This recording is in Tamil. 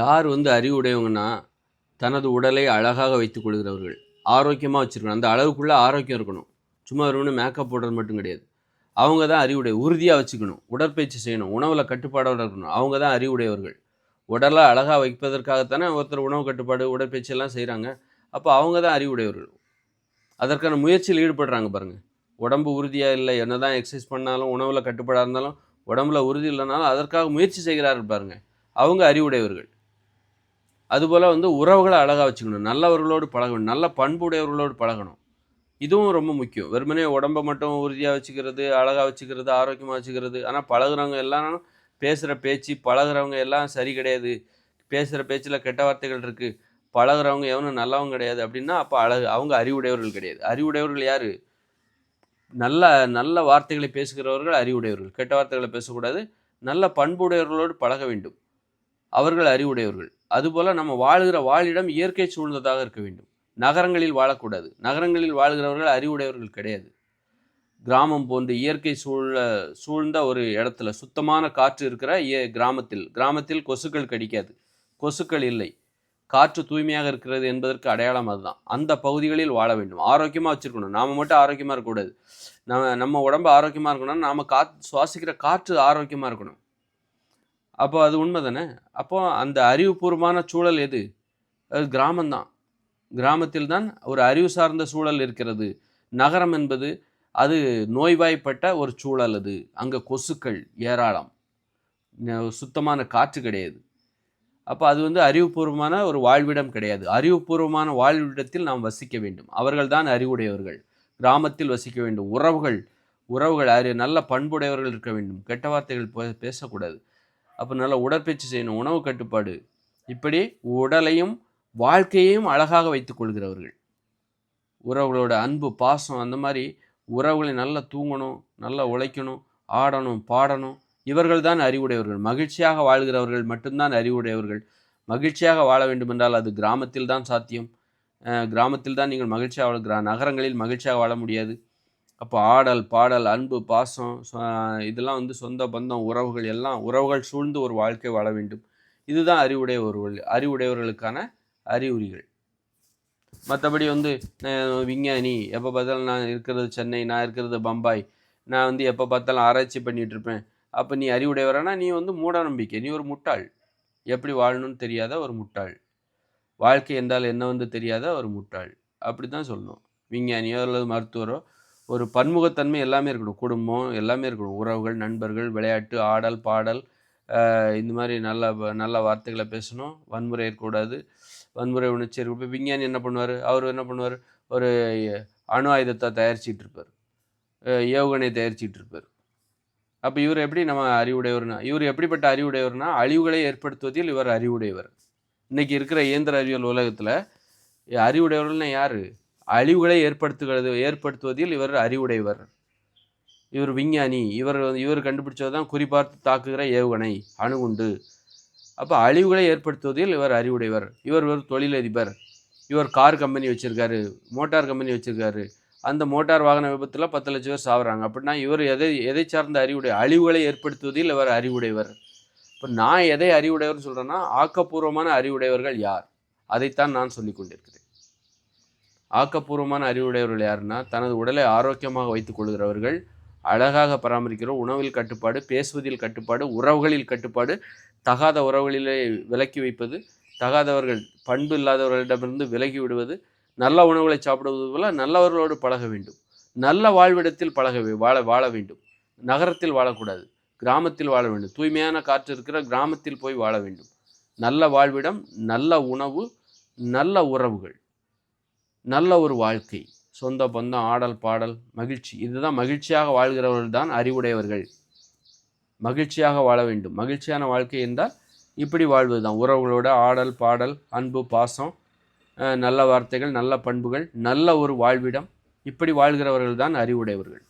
யார் வந்து அறிவுடையவங்கன்னா தனது உடலை அழகாக வைத்துக் கொள்கிறவர்கள். ஆரோக்கியமாக வச்சுருக்கணும். அந்த அளவுக்குள்ளே ஆரோக்கியம் இருக்கணும். சும்மா வருவனு மேக்கப் போடுறது மட்டும் கிடையாது. அவங்க தான் அறிவுடைய உறுதியாக வச்சுக்கணும். உடற்பயிற்சி செய்யணும். உணவில் கட்டுப்பாடோடு இருக்கணும். அவங்க தான் அறிவுடையவர்கள். உடலை அழகாக வைப்பதற்காகத்தானே ஒருத்தர் உணவு கட்டுப்பாடு உடற்பயிற்சி எல்லாம் செய்கிறாங்க அப்போ அவங்க தான் அறிவுடையவர்கள். அதற்கான முயற்சியில் ஈடுபடுறாங்க பாருங்கள் உடம்பு உறுதியாக இல்லை. என்ன தான் எக்ஸசைஸ் பண்ணாலும் உணவில் கட்டுப்பாடாக இருந்தாலும் உடம்புல உறுதி இல்லைனாலும் அதற்காக முயற்சி செய்கிறார்கள் பாருங்கள் அவங்க அறிவுடையவர்கள். அதுபோல் வந்து உறவுகளை அழகாக வச்சுக்கணும். நல்லவர்களோடு பழகணும். நல்ல பண்புடையவர்களோடு பழகணும். இதுவும் ரொம்ப முக்கியம். வெறுமனே உடம்பை மட்டும் உறுதியாக வச்சுக்கிறது அழகாக வச்சுக்கிறது ஆரோக்கியமாக வச்சுக்கிறது. ஆனால் பழகுறவங்க எல்லாம் பேசுகிற பேச்சு பழகுறவங்க எல்லாம் சரி கிடையாது. பேசுகிற பேச்சில் கெட்ட வார்த்தைகள் இருக்குது பழகுறவங்க எவனும் நல்லவங்க கிடையாது அப்படின்னா அப்போ அழகு அவங்க அறிவுடையவர்கள் கிடையாது. அறிவுடையவர்கள் யார்? நல்ல நல்ல வார்த்தைகளை பேசுகிறவர்கள் அறிவுடையவர்கள். கெட்ட வார்த்தைகளை பேசக்கூடாது. நல்ல பண்புடையவர்களோடு பழக வேண்டும். அவர்கள் அறிவுடையவர்கள். அதுபோல் நம்ம வாழ்கிற வாழிடம் இயற்கை சூழ்ந்ததாக இருக்க வேண்டும். நகரங்களில் வாழக்கூடாது. நகரங்களில் வாழ்கிறவர்கள் அறிவுடையவர்கள் கிடையாது. கிராமம் போன்ற இயற்கை சூழ சூழ்ந்த ஒரு இடத்துல சுத்தமான காற்று இருக்கிற ஏ கிராமத்தில். கிராமத்தில் கொசுக்கள் கடிக்காது. கொசுக்கள் இல்லை. காற்று தூய்மையாக இருக்கிறது என்பதற்கு அடையாளம் அதுதான். அந்த பகுதிகளில் வாழ வேண்டும். ஆரோக்கியமாக வச்சுருக்கணும். நாம் மட்டும் ஆரோக்கியமாக இருக்கக்கூடாது. நம்ம நம்ம உடம்பு ஆரோக்கியமாக இருக்கணும்னா நாம் காத் சுவாசிக்கிற காற்று ஆரோக்கியமாக இருக்கணும். அப்போ அது உண்மை தானே அப்போ அந்த அறிவுபூர்வமான சூழல் எது? அது கிராமம்தான். கிராமத்தில் தான் ஒரு அறிவு சார்ந்த சூழல் இருக்கிறது. நகரம் என்பது அது நோய்வாய்ப்பட்ட ஒரு சூழல் அது. அங்கே கொசுக்கள் ஏராளம். சுத்தமான காற்று கிடையாது. அப்போ அது வந்து அறிவுபூர்வமான ஒரு வாழ்விடம் கிடையாது. அறிவுபூர்வமான வாழ்விடத்தில் நாம் வசிக்க வேண்டும். அவர்கள் தான் அறிவுடையவர்கள். கிராமத்தில் வசிக்க வேண்டும். உறவுகள் உறவுகள் அறி நல்ல பண்புடையவர்கள் இருக்க வேண்டும். கெட்ட வார்த்தைகள் பே- பேசக்கூடாது. அப்போ நல்ல உடற்பயிற்சி செய்யணும் உணவு கட்டுப்பாடு. இப்படி உடலையும் வாழ்க்கையையும் அழகாக வைத்துக்கொள்கிறவர்கள் உறவுகளோட அன்பு பாசம் அந்த மாதிரி உறவுகளை நல்லா தூங்கணும் நல்லா உழைக்கணும் ஆடணும் பாடணும். இவர்கள் தான் அறிவுடையவர்கள். மகிழ்ச்சியாக வாழ்கிறவர்கள் மட்டும்தான் அறிவுடையவர்கள். மகிழ்ச்சியாக வாழ வேண்டுமென்றால் அது கிராமத்தில் தான் சாத்தியம். கிராமத்தில் தான் நீங்கள் மகிழ்ச்சியாக வாழ கிரா நகரங்களில் மகிழ்ச்சியாக வாழ முடியாது. அப்போ ஆடல் பாடல் அன்பு பாசம் இதெல்லாம் வந்து சொந்த பந்தம் உறவுகள் எல்லாம் உறவுகள் சூழ்ந்து ஒரு வாழ்க்கை வாழ வேண்டும். இதுதான் அறிவுடையவர்கள் அறிவுடையவர்களுக்கான அறிகுறிகள். மற்றபடி வந்து விஞ்ஞானி எப்போ பார்த்தாலும் நான் இருக்கிறது சென்னை நான் இருக்கிறது பம்பாய் நான் வந்து எப்போ பார்த்தாலும் ஆராய்ச்சி பண்ணிட்டு இருப்பேன். அப்போ நீ அறிவுடையவரானா நீ வந்து மூட நம்பிக்கை நீ ஒரு முட்டாள். எப்படி வாழணும்னு தெரியாத ஒரு முட்டாள். வாழ்க்கை என்றால் என்ன வந்து தெரியாத ஒரு முட்டாள். அப்படி தான் சொல்லணும். விஞ்ஞானியோ அல்லது மருத்துவரோ ஒரு பன்முகத்தன்மை எல்லாமே இருக்கணும். குடும்பம் எல்லாமே இருக்கணும். உறவுகள் நண்பர்கள் விளையாட்டு ஆடல் பாடல் இந்த மாதிரி நல்ல வ- நல்ல வார்த்தைகளை பேசணும். வன்முறை இருக்கக்கூடாது. வன்முறை உணர்ச்சி இருக்க இப்போ விஞ்ஞானி என்ன பண்ணுவார்? அவர் என்ன பண்ணுவார்? ஒரு அணு ஆயுதத்தை தயாரிச்சிட்டு இருப்பார். ஏவுகணை தயாரிச்சிட்டு இருப்பார். அப்போ இவர் எப்படி நம்ம அறிவுடையவர்னா இவர் எப்படிப்பட்ட அறிவுடையவர்னா அழிவுகளை ஏற்படுத்துவதில் இவர் அறிவுடையவர். இன்றைக்கி இருக்கிற இயந்திர அறிவியல் உலகத்தில் அறிவுடையவர்கள்னா யார்? அழிவுகளை ஏற்படுத்துகிறது ஏற்படுத்துவதில் இவர் அறிவுடையவர். இவர் விஞ்ஞானி. இவர் இவர் கண்டுபிடிச்சது தான் குறிபார்த்து தாக்குகிற ஏவுகணை அணுகுண்டு. அப்போ அழிவுகளை ஏற்படுத்துவதில் இவர் அறிவுடையவர். இவர் ஒரு தொழிலதிபர். இவர் கார் கம்பெனி வச்சுருக்காரு மோட்டார் கம்பெனி வச்சுருக்காரு. அந்த மோட்டார் வாகன விபத்தில் பத்து லட்சம் பேர் சாவுறாங்க. அப்படின்னா இவர் எதை எதை சார்ந்த அறிவுடைய அழிவுகளை ஏற்படுத்துவதில் இவர் அறிவுடையவர். இப்போ நான் எதை அறிவுடையவர் சொல்கிறேன்னா ஆக்கப்பூர்வமான அறிவுடையவர்கள் யார்? அதைத்தான் நான் சொல்லி கொண்டிருக்கிறேன். ஆக்கப்பூர்வமான அறிவுடையவர்கள் யாருன்னா தனது உடலை ஆரோக்கியமாக வைத்துக் கொள்கிறவர்கள். அழகாக பராமரிக்கிறோம். உணவில் கட்டுப்பாடு பேசுவதில் கட்டுப்பாடு உறவுகளில் கட்டுப்பாடு தகாத உறவுகளிலே விலக்கி வைப்பது தகாதவர்கள் பண்பு இல்லாதவர்களிடமிருந்து விலகி விடுவது நல்ல உணவுகளை சாப்பிடுவது போல நல்லவர்களோடு பழக வேண்டும். நல்ல வாழ்விடத்தில் பழக வே- வாழ வாழ வேண்டும். நகரத்தில் வாழக்கூடாது. கிராமத்தில் வாழ வேண்டும். தூய்மையான காற்று இருக்கிற கிராமத்தில் போய் வாழ வேண்டும். நல்ல வாழ்விடம் நல்ல உணவு நல்ல உறவுகள். நல்ல ஒரு வாழ்க்கை சொந்த பந்தம் ஆடல் பாடல் மகிழ்ச்சி. இதுதான் மகிழ்ச்சியாக வாழ்கிறவர்கள் தான் அறிவுடையவர்கள். மகிழ்ச்சியாக வாழ வேண்டும். மகிழ்ச்சியான வாழ்க்கை என்றால் இப்படி வாழ்வது தான் உறவுகளோட ஆடல் பாடல் அன்பு பாசம் நல்ல வார்த்தைகள் நல்ல பண்புகள் நல்ல ஒரு வாழ்விடம் இப்படி வாழ்கிறவர்கள் தான் அறிவுடையவர்கள்.